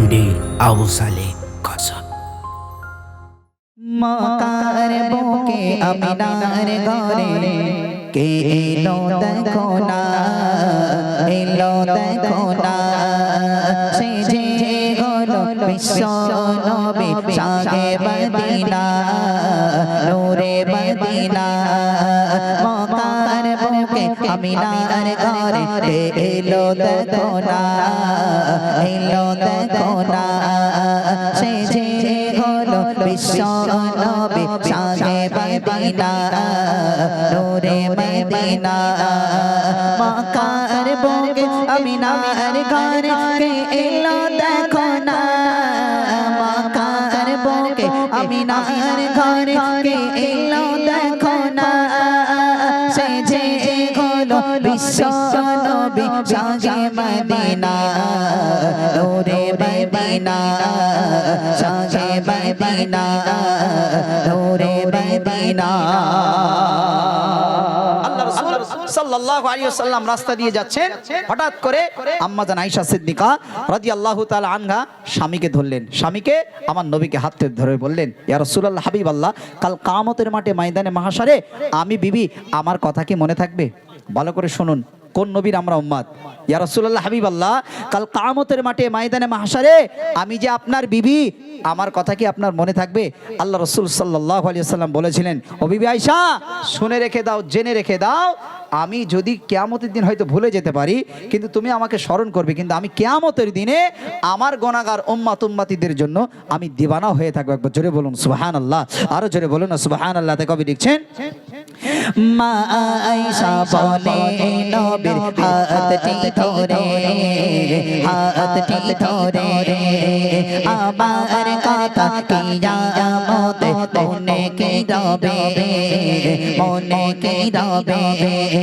MD Abu সালে কসব মকার বুকে আমিনার ঘরে কে এলো দেখো না, এলো দেখো না। সে যে হলো বিশ্ব নবী সাগে মদিনা নূরে মদিনা মকার আমিনার ঘরে এলো দেখো না এলো দেখো না। সে যে হলো বিশ্ব নবী সাগে মদিনা নূরে মদিনা। মকার বুকে আমিনার ঘরে এলো দেখো না। মকার বুকে আমিনার ঘরে এলো দেখো মদিনা, নূরে মদিনা মদিনা, নূরে মদিনা। ধরলেন। স্বামীকে আমার নবীকে হাতে ধরে বললেন কাল মাঠে ময়দানে মাহশারে, আমি বিবি, আমার কথা কি মনে থাকবে? ভালো করে শুনুন। কোন নবীর আমরা উম্মাদ ইয়া হাবিব আল্লাহ কাল কামতের মাঠে মাইদানে মাহাসারে আমি যে আপনার বিবি, আমার কথা কি আপনার মনে থাকবে? আল্লাহ রসুল সাল্লাহ আলিয়া সাল্লাম বলেছিলেন, ও বিবি আয়সা শুনে রেখে দাও, জেনে রেখে দাও আমি যদি কেয়ামতের দিন হয়তো ভুলে যেতে পারি, কিন্তু তুমি আমাকে স্মরণ করবে, কিন্তু আমি কেয়ামতের দিনে আমার গণাগার উম্মাত উম্মাতিদের জন্য আমি দিবানা হয়ে থাকব। একবার জোরে বলুন সুবাহান আল্লাহ আরও জোরে বলুন সুবাহান আল্লাহ তে কবি লিখছেন? মা মনে মনে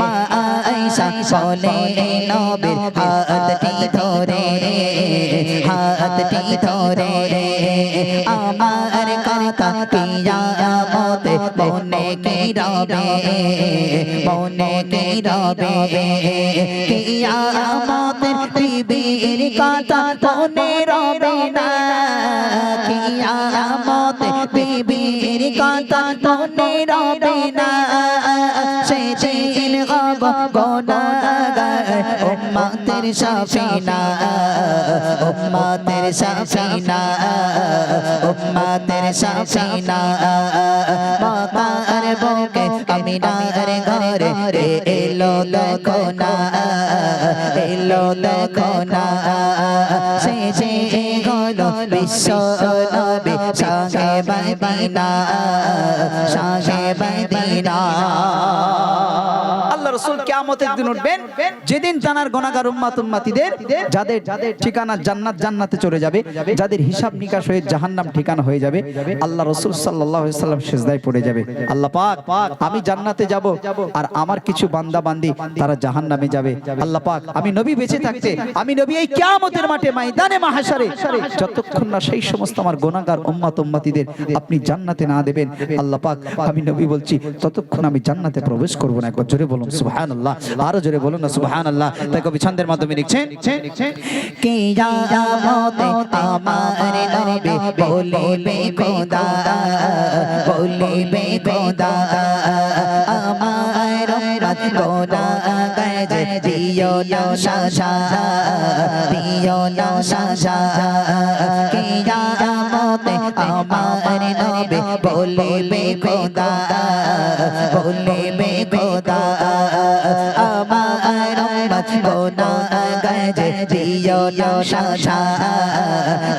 মা আয়েশা বলে, নবীর হাতটি ধরে হাতটি ধরে। আমার কথা কিয়ামত মনে কি রবে মনে কি রবে কিয়ামত বিবির কথা মনে রবে না। কিয়ামত বিবির কথা মনে রবে না। গোনাগার উম্মতের সাফিনা উম্মতের সাফিনা উম্মতের সাফিনা মাতার বুকে আমিনার ঘরে রে এলো দেখো না এলো দেখো সে হলো বিশ্ব নবী সাগে মদিনা সাগে মদিনা। আল্লাহ রসুল কেয়ামতের দিন উঠবেন যেদিন জানার গণাগার উম্মাত উম্মাতিদের যাদের যাদের ঠিকানা জান্নাত জান্নাতে চলে যাবে যাদের হিসাব নিকাশ হয়ে জাহান্নাম ঠিকানা হয়ে যাবে আল্লাহ রসুল সাল্লাহ সাল্লাম সেজদায় পড়ে যাবে। আল্লাহ পাক আমি জান্নাতে যাব আর আমার কিছু বান্দা বান্দি তারা জাহান্নামে যাবে। আল্লাহ পাক আমি নবী বেঁচে থাকতে আমি নবী এই কেয়ামতের মাঠে ময়দানে মাহাসারে যতক্ষণ না সেই সমস্ত আমার গোনাগার উম্মাত উম্মাতিদের আপনি জান্নাতে না দেবেন, আল্লাহ পাক, আমি নবী বলছি, ততক্ষণ আমি জান্নাতে প্রবেশ করব না। একবার জোরে বলুন, সুবহানাল্লাহ, আরও জোরে বলুন না, সুবহানাল্লাহ। তাই কবি ছন্দের মাধ্যমে লিখছেন, কে কিয়ামতে আমার নবী বলিবে খোদা বলিবে খোদা না সাজা দিও না সাজা কিয়ামতে আমার নবী বলিবে খোদা বলিবে খোদা আমার উম্মত গোনা গজে দিও না সাজা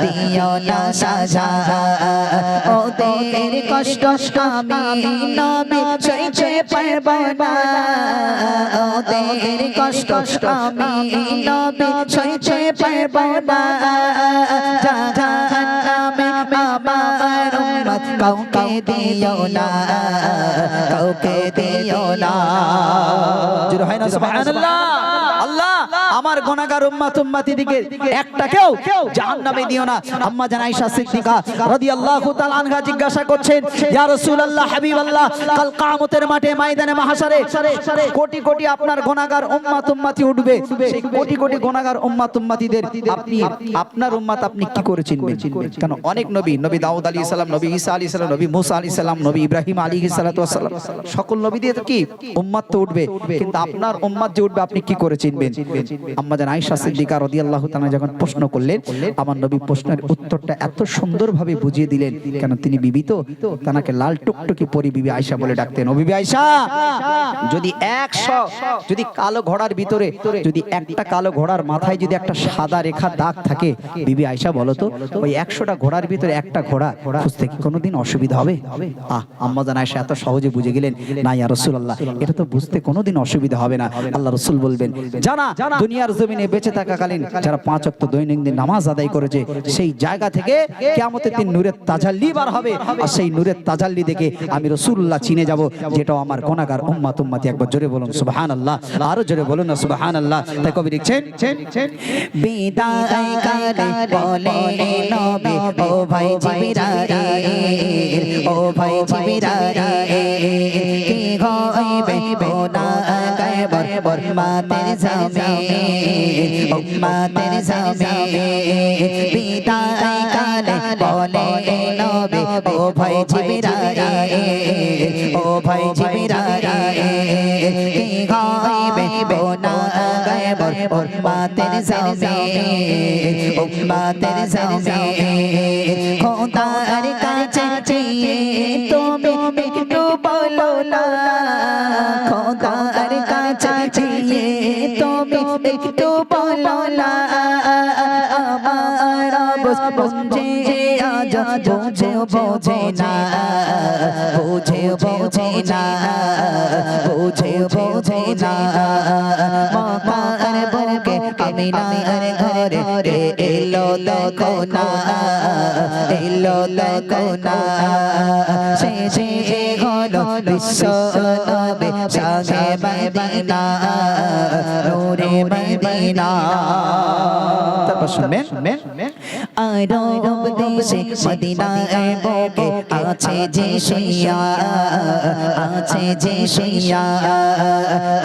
দিও না সাজা ওদের কষ্ট আমি নবী সইতে পারব না ওদের কষ্ট আমি নবী সইতে পারব না কাউকে দিও না কাউকে দিও না জোরে হয় না সুবহানাল্লাহ আল্লাহ। আমার গোনাগার উম্মাত উম্মাতি দিকে একটা কেউ জাহান্নামে দিও না। আম্মা জান সিদ্দিকা রাদিয়াল্লাহু তাআলা আনহা জিজ্ঞাসা করছেন, ইয়া রাসূলুল্লাহ, হাবিবাল্লাহ, কাল কিয়ামতের মাঠে ময়দানে মাহশারে কোটি কোটি আপনার গোনাগার উম্মাত উম্মাতি উঠবে। সেই কোটি কোটি গোনাগার উম্মাত উম্মাতিদের আপনি, আপনার উম্মাত আপনি কি করে চিনবেন? কারণ অনেক নবী নবী দাউদ আলাইহিস সালাম, নবী ঈসা আলাইহিস সালাম, নবী মুসা আলাইহিস সালাম, নবী ইব্রাহিম আলাইহিস সালাতু সকল নবীদের কি উম্মাত তো উঠবে, কিন্তু আপনার উম্মাত যে উঠবে আপনি কি করে চিনবেন? আম্মা জান আয়েশা সিদ্দিকা রাদিয়াল্লাহু তাআলা যখন প্রশ্ন করলেন, আমার নবী প্রশ্নের উত্তরটা এত সুন্দরভাবে বুঝিয়ে দিলেন, কেন তিনি বিবি তো তানাকে লাল টুকটুকি পরি বিবি আয়েশা বলে ডাকতেন। ও বিবি আয়েশা, যদি 100 যদি কালো ঘোড়ার ভিতরে, যদি একটা কালো ঘোড়ার মাথায় যদি একটা সাদা রেখা দাগ থাকে, বিবি আয়েশা বলো তো, ওই 100টা ঘোড়ার ভিতরে একটা ঘোড়া খুঁজতে কি কোনোদিন অসুবিধা হবে? আহ, আম্মা জান আয়েশা এত সহজে বুঝে গেলেন, না ইয়া রাসূলুল্লাহ, এটা তো বুঝতে কোনোদিন অসুবিধা হবে না। আল্লাহ রসুল বলবেন, জানা দুনিয়ার জমিনে বেঁচে থাকাকালীন যারা পাঁচ অক্ত দৈনন্দিন নামাজ আদায় করেছে, সেই জায়গা থেকে কেয়ামতের দিন নূরের তাজাল্লি বার হবে। আর সেই নূরের তাজাল্লি দেখে আমি রসুল্লাহ চিনে যাব যেটা আমার কোনাগার উম্মাত উম্মাতি। একবার জোরে বলুন সুবহান আল্লাহ আরও জোরে বলুন না সুবহান আল্লাহ তাই কবি লিখছেন ও ভাই জিবরাইল, ও ভাই জিবরাইল। বরমাতের জামে উম্মাতের জামে বিদায় কালে বলে নবী ও ভাই জিবরাইল ও ভাই জিবরাইল কি হইবে বোনা গায়বর উম্মাতের জামে উম্মাতের জামে খোদার কাছে চেয়ে তুমি একটু বলো না বুঝে না বোঝে বোঝে না বোঝে বোঝে না। বুকে আমি নার ঘরে এলো দেখো না, এলো দেখো না। সে সে হলো বিশ্ব সাগে মদিনা, নূরে মদিনা। তারপর শুনবেন দেশে মদিনায় বুকে আছে যে শিয়া, আছে যে শিয়া।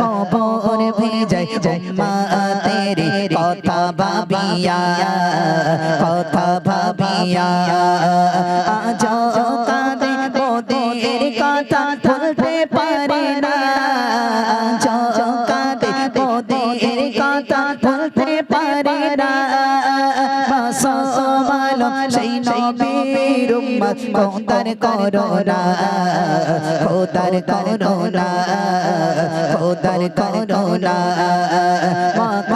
কবর ভেজায় তেরে কথা ভাবিয়া কথা ভাবিয়া আজ কাঁদে মোদের কথা বলতে পারে না আজ কাঁদে মোদের কথা বলতে পারে না মাসমালো সেই নবীর উম্মত খোদার করোনা খোদার করোনা খোদার করোনা মাকার বুকে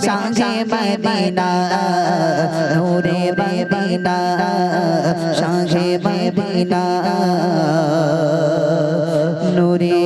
সঙ্গে মদিনা নূরে মদিনা সঙ্গে মদিনা নূরে